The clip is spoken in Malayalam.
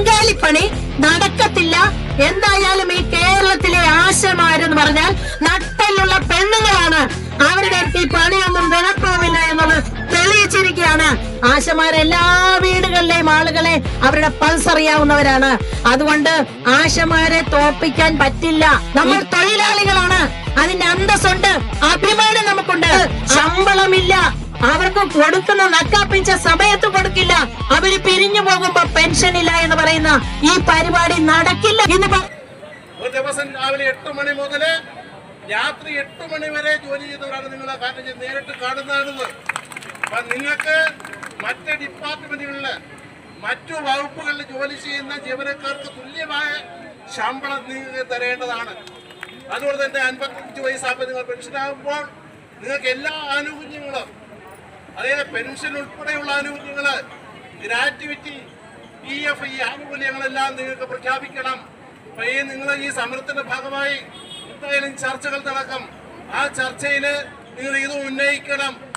ബംഗാളിപ്പണി നടക്കത്തില്ല. എന്തായാലും ഈ കേരളത്തിലെ ആശമാരെന്ന് പറഞ്ഞാൽ നട്ടലുള്ള പെണ്ണുങ്ങളാണ്. അവരുടെ അടുത്ത് ഈ പണിയൊന്നും വിലപ്പോവില്ല എന്നത് തെളിയിച്ചിരിക്കുകയാണ്. ആശമാരെല്ലാ വീടുകളിലെയും ആളുകളെ അവരുടെ പൾസ് അറിയാവുന്നവരാണ്. അതുകൊണ്ട് ആശമാരെ തോപ്പിക്കാൻ പറ്റില്ല. നമ്മൾ തൊഴിലാളികളാണ്. അതിന്റെ അന്തസ്സുണ്ട്. അഭിമാനം നമുക്കുണ്ട്. ശമ്പളമില്ല. അവർക്ക് കൊടുക്കുന്ന നക്കാപ്പിച്ച സമയത്ത് കൊടുക്കില്ല. പറയുന്ന ഈ പരിപാടി നടക്കില്ല എന്ന് ഒരു ദിവസം രാവിലെ എട്ട് മണി മുതൽ രാത്രി എട്ട് മണി വരെ ജോലി ചെയ്തവരാണ് നിങ്ങളെ കാര്യം നേരിട്ട് കാണുന്നതാണിത്. അപ്പൊ നിങ്ങൾക്ക് മറ്റ് ഡിപ്പാർട്ട്മെന്റുകളിൽ മറ്റു വകുപ്പുകളിൽ ജോലി ചെയ്യുന്ന ജീവനക്കാർക്ക് തുല്യമായ ശമ്പളം നിങ്ങൾക്ക് തരേണ്ടതാണ്. അതുപോലെ തന്നെ അൻപത്തഞ്ച് വയസ്സാകുമ്പോൾ നിങ്ങൾ പെൻഷനാകുമ്പോൾ നിങ്ങൾക്ക് എല്ലാ ആനുകൂല്യങ്ങളും അതായത് പെൻഷൻ ഉൾപ്പെടെയുള്ള ആനുകൂല്യങ്ങൾ ഗ്രാറ്റുവിറ്റി പി എഫ് ഈ ആനുകൂല്യങ്ങളെല്ലാം നിങ്ങൾക്ക് പ്രഖ്യാപിക്കണം. ഈ നിങ്ങൾ ഈ സമരത്തിന്റെ ഭാഗമായി എന്തായാലും ചർച്ചകൾ നടക്കും. ആ ചർച്ചയിൽ നിങ്ങൾ ഇത് ഉന്നയിക്കണം.